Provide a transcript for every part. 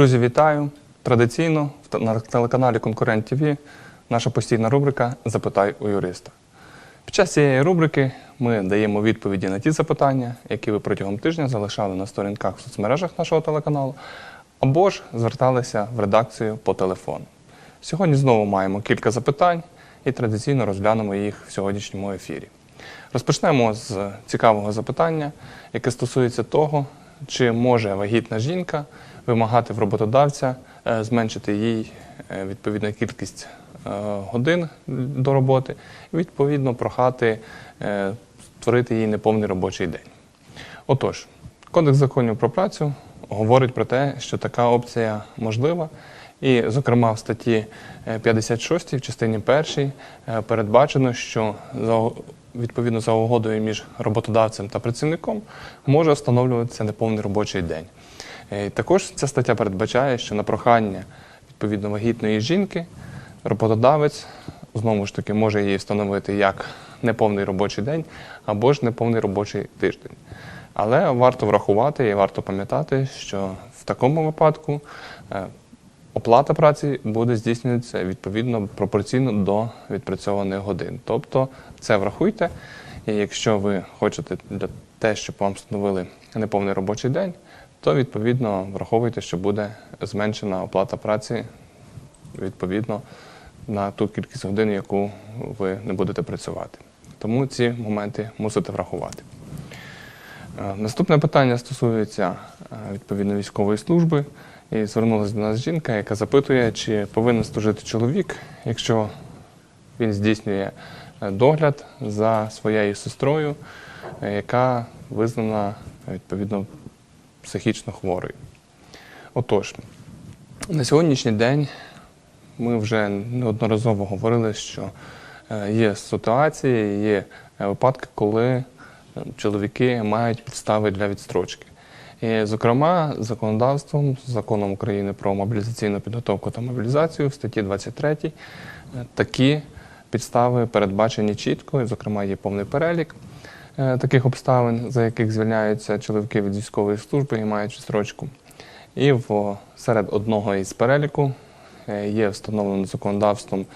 Друзі, вітаю! Традиційно на телеканалі Конкурент ТВ наша постійна рубрика Запитай у юриста. Під час цієї рубрики ми даємо відповіді на ті запитання, які ви протягом тижня залишали на сторінках в соцмережах нашого телеканалу, або ж зверталися в редакцію по телефону. Сьогодні знову маємо кілька запитань і традиційно розглянемо їх в сьогоднішньому ефірі. Розпочнемо з цікавого запитання, яке стосується того, чи може вагітна жінка вимагати в роботодавця е, зменшити їй е, відповідно кількість е, годин до роботи, і відповідно прохати створити їй неповний робочий день. Отож, Кодекс законів про працю говорить про те, що така опція можлива. І, зокрема, в статті е, 56 в частині 1 передбачено, що відповідно за угодою між роботодавцем та працівником може встановлюватися неповний робочий день. Е, Також ця стаття передбачає, що на прохання відповідно вагітної жінки роботодавець знову ж таки може її встановити як неповний робочий день або ж неповний робочий тиждень. Але варто врахувати і варто пам'ятати, що в такому випадку е, оплата праці буде здійснюватися відповідно пропорційно до відпрацьованих годин. Тобто це врахуйте, і якщо ви хочете для те, щоб вам встановили неповний робочий день, то відповідно враховуйте, що буде зменшена оплата праці відповідно на ту кількість годин, яку ви не будете працювати. Тому ці моменти мусите врахувати. Е, Наступне питання стосується е, відповідно військової служби. І звернулася до нас жінка, яка запитує, чи повинен служити чоловік, якщо він здійснює е, догляд за своєю сестрою, яка визнана відповідно психічно хворою. Отож, на сьогоднішній день ми вже неодноразово говорили, що е, є ситуації, є е, випадки, коли е, чоловіки мають підстави для відстрочки. І, зокрема, законодавством, законом України про мобілізаційну підготовку та мобілізацію в статті 23 е, такі підстави передбачені чітко, і, зокрема, є повний перелік таких обставин, за яких звільняються чоловіки від військової служби і мають відстрочку. І в, серед одного із переліку е, є встановлено законодавством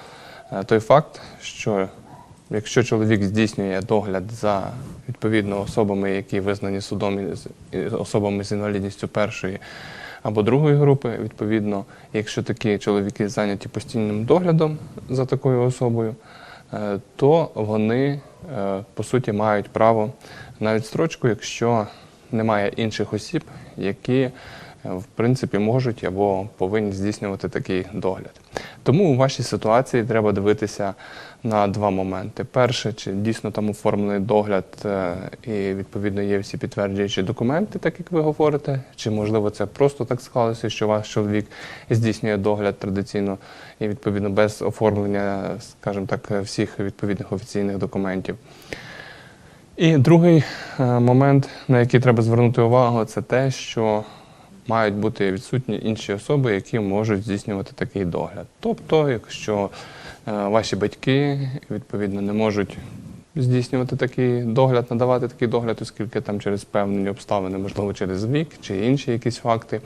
е, той факт, що якщо чоловік здійснює догляд за відповідно особами, які визнані судом особами з інвалідністю першої або другої групи, відповідно, якщо такі чоловіки зайняті постійним доглядом за такою особою, е, то вони е, по суті мають право на відстрочку, якщо немає інших осіб, які е, в принципі можуть або повинні здійснювати такий догляд. Тому у вашій ситуації треба дивитися на два моменти: перше, чи дійсно там оформлений догляд е, і відповідно є всі підтверджуючі документи, так як ви говорите, чи можливо це просто так склалося, що ваш чоловік здійснює догляд традиційно і відповідно без оформлення, скажімо так, всіх відповідних офіційних документів. І другий е, момент, на який треба звернути увагу, це те, що мають бути відсутні інші особи, які можуть здійснювати такий догляд. Тобто, якщо е, ваші батьки відповідно не можуть здійснювати такий догляд, надавати такий догляд, оскільки там через певні обставини, можливо, через вік чи інші якісь факти,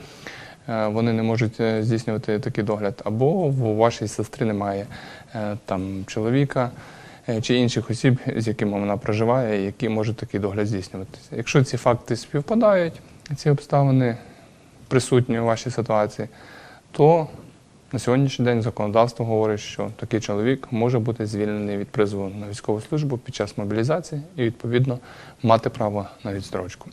е, вони не можуть е, здійснювати такий догляд, або у вашій сестри немає там чоловіка чи інших осіб, з якими вона проживає, які можуть такий догляд здійснюватися. Якщо ці факти співпадають, ці обставини присутні у вашій ситуації, то на сьогоднішній день законодавство говорить, що такий чоловік може бути звільнений від призову на військову службу під час мобілізації і, відповідно, мати право на відстрочку.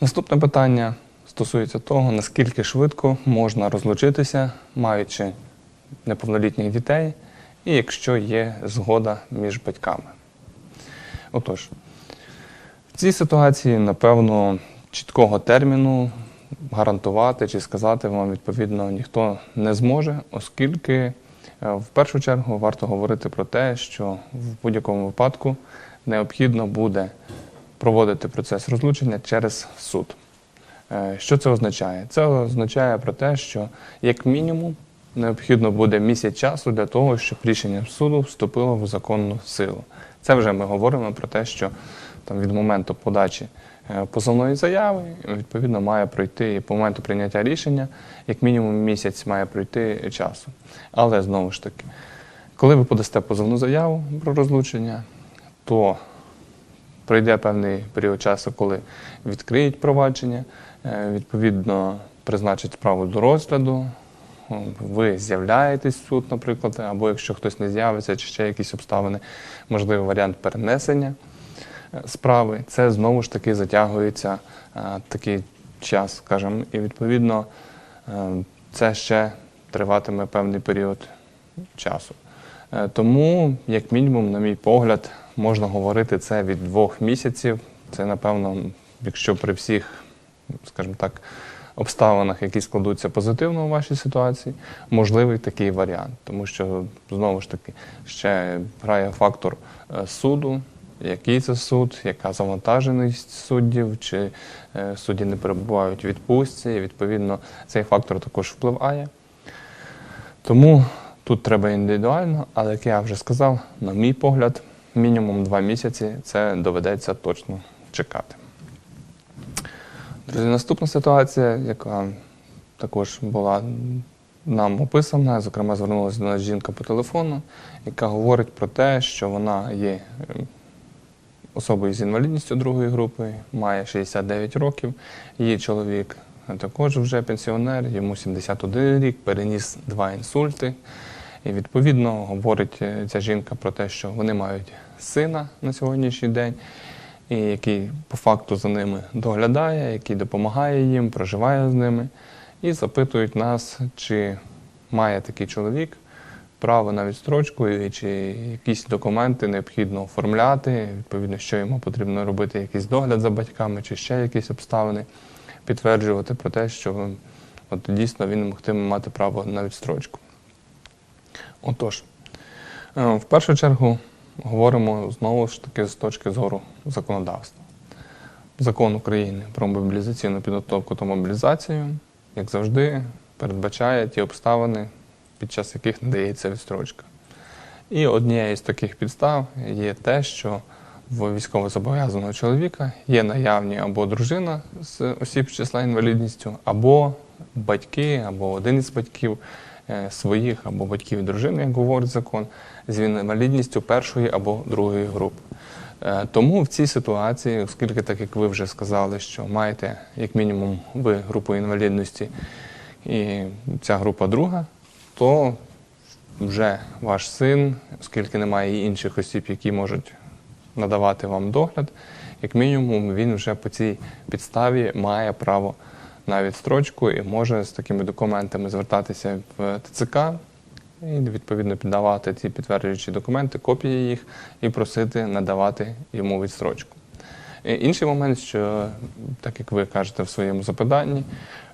Наступне питання стосується того, наскільки швидко можна розлучитися, маючи неповнолітніх дітей, і якщо є згода між батьками. Отож, в цій ситуації, напевно, чіткого терміну гарантувати чи сказати вам відповідно ніхто не зможе, оскільки е, в першу чергу варто говорити про те, що в будь-якому випадку необхідно буде проводити процес розлучення через суд. Е, Що це означає? Це означає про те, що як мінімум необхідно буде місяць часу для того, щоб рішення суду вступило в законну силу. Це вже ми говоримо про те, що там від моменту подачі позовної заяви, відповідно, має пройти по моменту прийняття рішення, як мінімум місяць має пройти часу. Але знову ж таки, коли ви подасте позовну заяву про розлучення, то пройде певний період часу, коли відкриють провадження, е, відповідно призначать справу до розгляду. Ви з'являєтесь в суд, наприклад, або якщо хтось не з'явиться, чи ще якісь обставини, можливий варіант перенесення е, справи. Це знову ж таки затягується е, такий час, скажімо, і відповідно е, це ще триватиме певний період часу. Е, Тому, як мінімум, на мій погляд, можна говорити це від двох місяців. Це, напевно, якщо при всіх, скажімо так, обставинах, які складуться позитивно у вашій ситуації, можливий такий варіант. Тому що, знову ж таки, ще грає фактор суду, який це суд, яка завантаженість суддів, чи е, судді не перебувають у відпустці. І, відповідно, цей фактор також впливає. Тому тут треба індивідуально, але як я вже сказав, на мій погляд, мінімум два місяці це доведеться точно чекати. Друзі, наступна ситуація, яка також була нам описана, зокрема, звернулася до нас жінка по телефону, яка говорить про те, що вона є е, особою з інвалідністю другої групи, має 69 років. Її чоловік також вже пенсіонер, йому 71 рік, переніс два інсульти. І відповідно говорить е, ця жінка про те, що вони мають сина на сьогоднішній день, і який по факту за ними доглядає, який допомагає їм, проживає з ними, і запитують нас, чи має такий чоловік право на відстрочку, і чи якісь документи необхідно оформляти, відповідно, що йому потрібно робити, якийсь догляд за батьками, чи ще якісь обставини, підтверджувати про те, що от дійсно він могтиме мати право на відстрочку. Отож, е, в першу чергу говоримо знову ж таки з точки зору законодавства. Закон України про мобілізаційну підготовку та мобілізацію, як завжди, передбачає ті обставини, під час яких надається відстрочка. І однією з таких підстав є те, що в військовозобов'язаного чоловіка є наявні або дружина з осіб з числа інвалідністю, або батьки, або один із батьків е, своїх, або батьків дружини, як говорить закон, з інвалідністю першої або другої групи. Е, Тому в цій ситуації, оскільки, так як ви вже сказали, що маєте як мінімум ви групу інвалідності і ця група друга, то вже ваш син, оскільки немає інших осіб, які можуть надавати вам догляд, як мінімум він вже по цій підставі має право на відстрочку і може з такими документами звертатися в ТЦК і відповідно піддавати ці підтверджуючі документи, копії їх і просити надавати йому відстрочку. Інший момент, що так як ви кажете в своєму запитанні,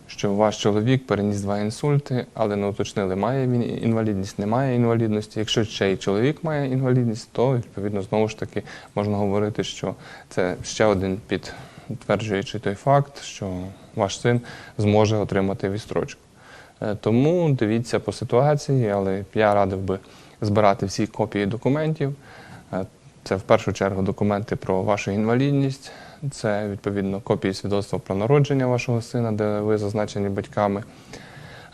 що ваш чоловік переніс два інсульти, але не уточнили, має він інвалідність, немає інвалідності. Якщо ще й чоловік має інвалідність, то відповідно знову ж таки можна говорити, що це ще один підтверджуючий той факт, що ваш син зможе отримати відстрочку. Е, Тому дивіться по ситуації, але я радив би збирати всі копії документів. Е, Це в першу чергу документи про вашу інвалідність, це відповідно копії свідоцтва про народження вашого сина, де ви зазначені батьками.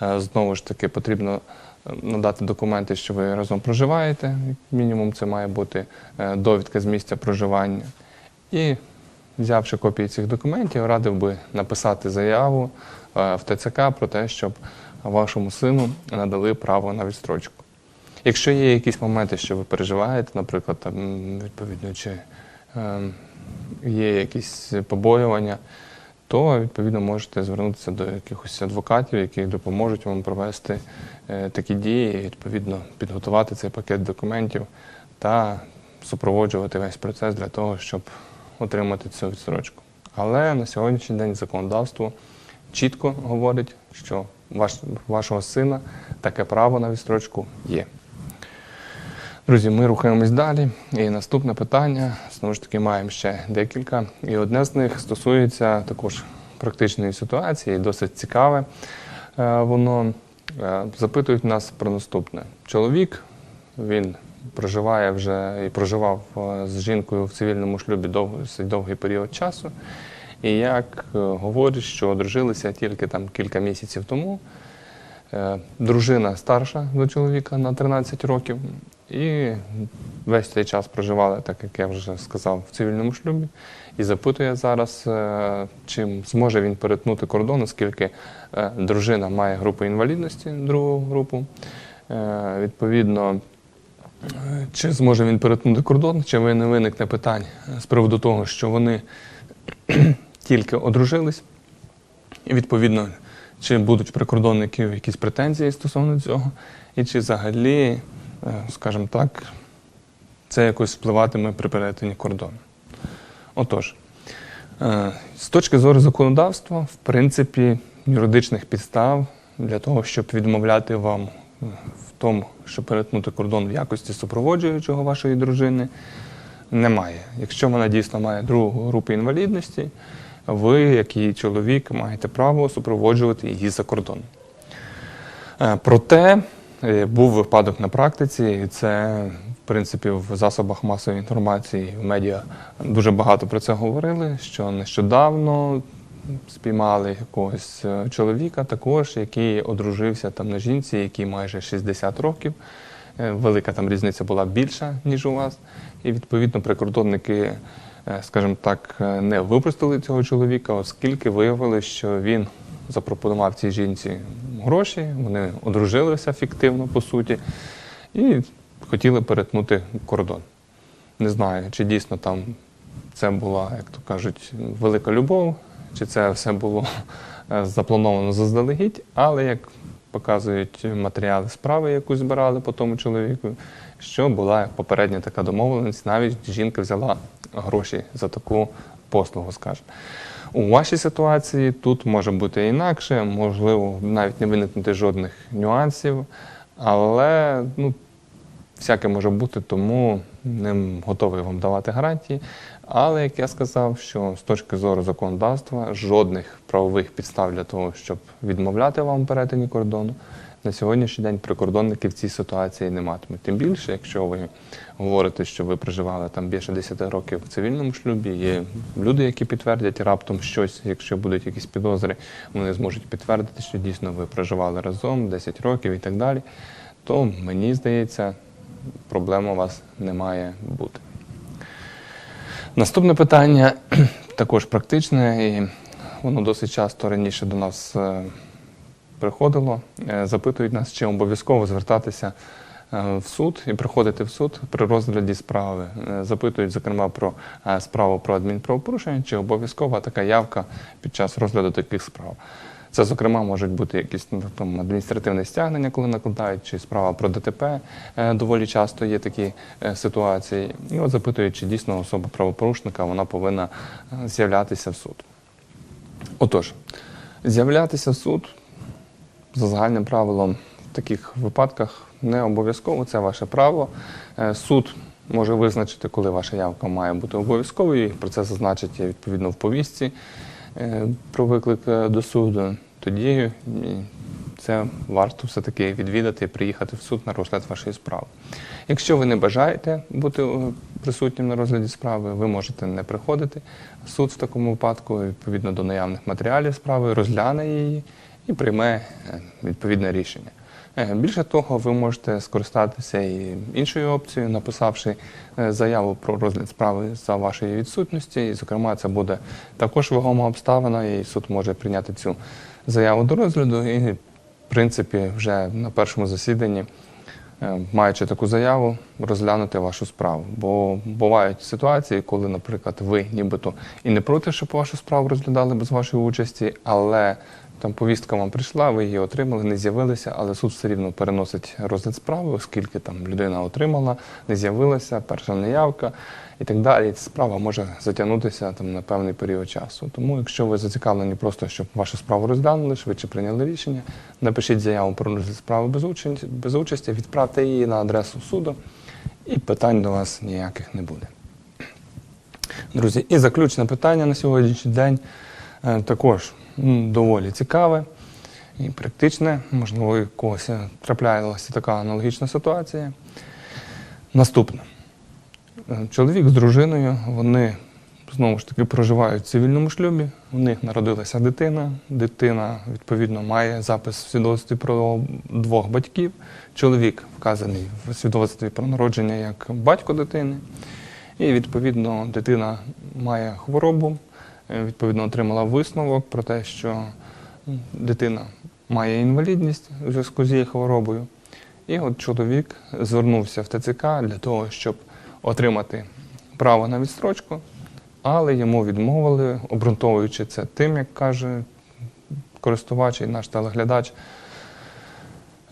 Е, Знову ж таки, потрібно е, надати документи, що ви разом проживаєте. Мінімум, це має бути е, довідка з місця проживання. І взявши копії цих документів, радив би написати заяву в ТЦК про те, щоб вашому сину надали право на відстрочку. Якщо є якісь моменти, що ви переживаєте, наприклад, там, відповідно, чи е, є якісь побоювання, то відповідно можете звернутися до якихось адвокатів, які допоможуть вам провести е, такі дії, відповідно підготувати цей пакет документів та супроводжувати весь процес для того, щоб отримати цю відстрочку. Але на сьогоднішній день законодавство чітко говорить, що ваш, вашого сина таке право на відстрочку є. Друзі, ми рухаємось далі. І наступне питання, знову ж таки, маємо ще декілька. І одне з них стосується також практичної ситуації, досить цікаве. Е, Воно е, запитують нас про наступне. Чоловік, він проживає вже і проживав е, з жінкою в цивільному шлюбі дов- досить довгий період часу. І як говорять, що одружилися тільки там кілька місяців тому. Е, Дружина старша до чоловіка на 13 років, і весь цей час проживала, так як я вже сказав, в цивільному шлюбі. І запитує зараз, е, чим зможе він перетнути кордон, оскільки е, дружина має групу інвалідності, другу групу. Відповідно, чи зможе він перетнути кордон, чи не виникне питань з приводу того, що вони тільки одружились, і відповідно, чи будуть прикордонників якісь претензії стосовно цього, і чи взагалі, е, скажімо так, це якось впливатиме при перетині кордону. Отож, е, з точки зору законодавства, в принципі, юридичних підстав для того, щоб відмовляти вам в тому, щоб перетнути кордон в якості супроводжуючого вашої дружини, немає. Якщо вона дійсно має другу групу інвалідності, ви, як її чоловік, маєте право супроводжувати її за кордон. Е, Проте е, був випадок на практиці, і це, в принципі, в засобах масової інформації, в медіа дуже багато про це говорили, що нещодавно спіймали якогось е, чоловіка, також, який одружився там на жінці, якій майже 60 років. Велика там різниця була більша, ніж у вас. І відповідно прикордонники, скажімо так, е, не випустили цього чоловіка, оскільки виявили, що він запропонував цій жінці гроші, вони одружилися фіктивно, по суті, і хотіли перетнути кордон. Не знаю, чи дійсно там це була, як то кажуть, велика любов, чи це все було е, заплановано заздалегідь, але як показують матеріали справи, яку збирали по тому чоловіку, що була попередня така домовленість, навіть жінка взяла гроші за таку послугу, скажімо. У вашій ситуації тут може бути інакше, можливо, навіть не виникнути жодних нюансів, але ну, всяке може бути, тому не готовий вам давати гарантії. Але як я сказав, що з точки зору законодавства жодних правових підстав для того, щоб відмовляти вам перетині кордону, на сьогоднішній день прикордонники в цій ситуації не матимуть. Тим більше, якщо ви говорите, що ви проживали там більше 10 років в цивільному шлюбі, є люди, які підтвердять раптом щось, якщо будуть якісь підозри, вони зможуть підтвердити, що дійсно ви проживали разом 10 років і так далі, то мені здається, проблем у вас не має бути. Наступне питання також практичне, і воно досить часто раніше до нас е, приходило. Е, Запитують нас, чи обов'язково звертатися е, в суд і приходити в суд при розгляді справи. Е, Запитують, зокрема, про справу про адмінправопорушення, чи обов'язкова така явка під час розгляду таких справ. Це, зокрема, можуть бути якісь ну, там, адміністративне стягнення, коли накладають, чи справа про ДТП. Доволі часто є такі ситуації. І от запитують, чи дійсно особа правопорушника вона повинна з'являтися в суд. Отож, з'являтися в суд за загальним правилом в таких випадках не обов'язково, це ваше право. Е, Суд може визначити, коли ваша явка має бути обов'язковою. і Про це зазначить відповідно в повістці е, про виклик е, до суду. Тоді це варто все-таки відвідати приїхати в суд на розгляд вашої справи. Якщо ви не бажаєте бути присутнім на розгляді справи, ви можете не приходити. Суд в такому випадку, відповідно до наявних матеріалів справи, розгляне її і прийме е, відповідне рішення. Е, Більше того, ви можете скористатися і іншою опцією, написавши е, заяву про розгляд справи за вашої відсутності. І, зокрема, це буде також вагома обставина, і суд може прийняти цю заяву до розгляду і, в принципі, вже на першому засіданні, маючи таку заяву, розглянути вашу справу. Бо бувають ситуації, коли, наприклад, ви нібито і не проти, щоб вашу справу розглядали без вашої участі, але там повістка вам прийшла, ви її отримали, не з'явилися, але суд все рівно переносить розгляд справи, оскільки там людина отримала, не з'явилася, перша неявка і так далі. Ця справа може затягнутися там на певний період часу. Тому, якщо ви зацікавлені просто, щоб вашу справу розглянули, швидше прийняли рішення, напишіть заяву про розгляд справи без участі, без участі, відправте її на адресу суду, і питань до вас ніяких не буде. Друзі, і заключне питання на сьогоднішній день е, також доволі цікаве і практичне. Можливо, у когось траплялася така аналогічна ситуація. Наступне. Е, Чоловік з дружиною, вони знову ж таки проживають в цивільному шлюбі. У них народилася дитина. Дитина, відповідно, має запис в свідоцтві про двох батьків. Чоловік вказаний в свідоцтві про народження як батько дитини. І відповідно дитина має хворобу, відповідно отримала висновок про те, що дитина має інвалідність у зв'язку з її хворобою. І от чоловік звернувся в ТЦК для того, щоб отримати право на відстрочку, але йому відмовили, обґрунтовуючи це тим, як каже користувач і наш телеглядач,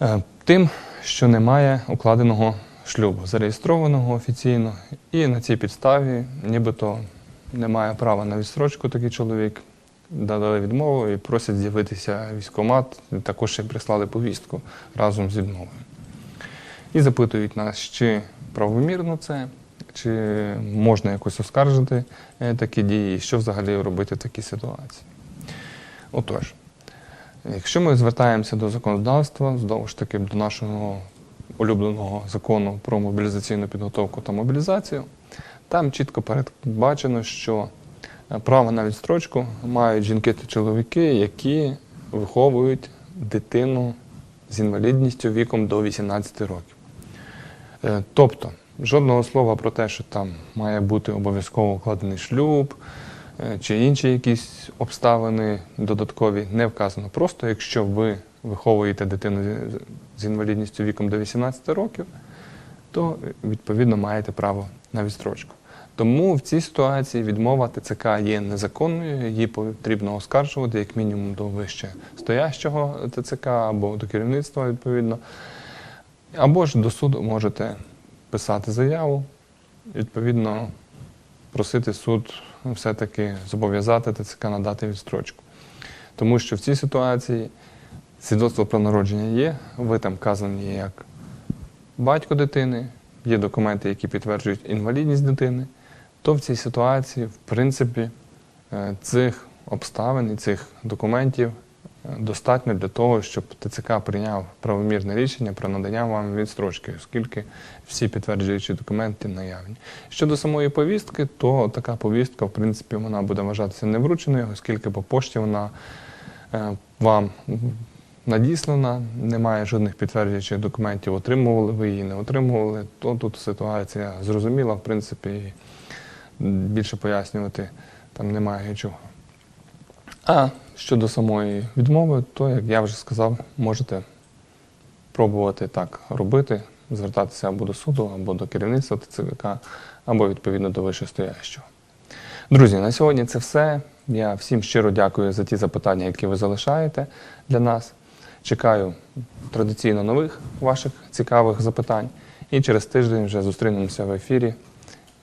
е, тим, що немає укладеного шлюбу, зареєстрованого офіційно, і на цій підставі нібито немає права на відстрочку такий чоловік. Дали відмову і просять з'явитися військкомат, також ще прислали повістку разом з відмовою. І запитують нас, чи правомірно це, чи можна якось оскаржити е, такі дії, і що взагалі робити в такій ситуації. Отож, якщо ми звертаємося до законодавства, знову ж таки до нашого улюбленого закону про мобілізаційну підготовку та мобілізацію, там чітко передбачено, що е, право на відстрочку мають жінки та чоловіки, які виховують дитину з інвалідністю віком до 18 років. Е, Тобто, жодного слова про те, що там має бути обов'язково укладений шлюб е, чи інші якісь обставини додаткові не вказано. Просто якщо ви виховуєте дитину з- інвалідністю віком до 18 років, то відповідно маєте право на відстрочку. Тому в цій ситуації відмова ТЦК є незаконною, її потрібно оскаржувати як мінімум до вище стоящого ТЦК або до керівництва відповідно. Або ж до суду можете писати заяву, відповідно, просити суд все-таки зобов'язати ТЦК надати відстрочку. Тому що в цій ситуації свідоцтво про народження є, ви там вказані як батько дитини, є документи, які підтверджують інвалідність дитини, то в цій ситуації, в принципі, е, цих обставин і цих документів е, достатньо для того, щоб ТЦК прийняв правомірне рішення про надання вам відстрочки, оскільки всі підтверджуючі документи наявні. Щодо самої повістки, то така повістка, в принципі, вона буде вважатися неврученою, оскільки по пошті вона е, вам надіслана, немає жодних підтверджуючих документів, отримували ви її, не отримували, то тут ситуація зрозуміла, в принципі, більше пояснювати там немає чого. А щодо самої відмови, то, як я вже сказав, можете пробувати так робити, звертатися або до суду, або до керівництва ТЦК, або відповідно до вищестоящого. Друзі, на сьогодні це все. Я всім щиро дякую за ті запитання, які ви залишаєте для нас. Чекаю традиційно нових ваших цікавих запитань. І через тиждень вже зустрінемося в ефірі,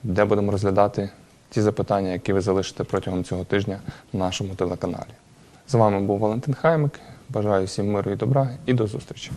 де будемо розглядати ті запитання, які ви залишите протягом цього тижня на нашому телеканалі. З вами був Валентин Хаймик. Бажаю всім миру і добра і до зустрічі.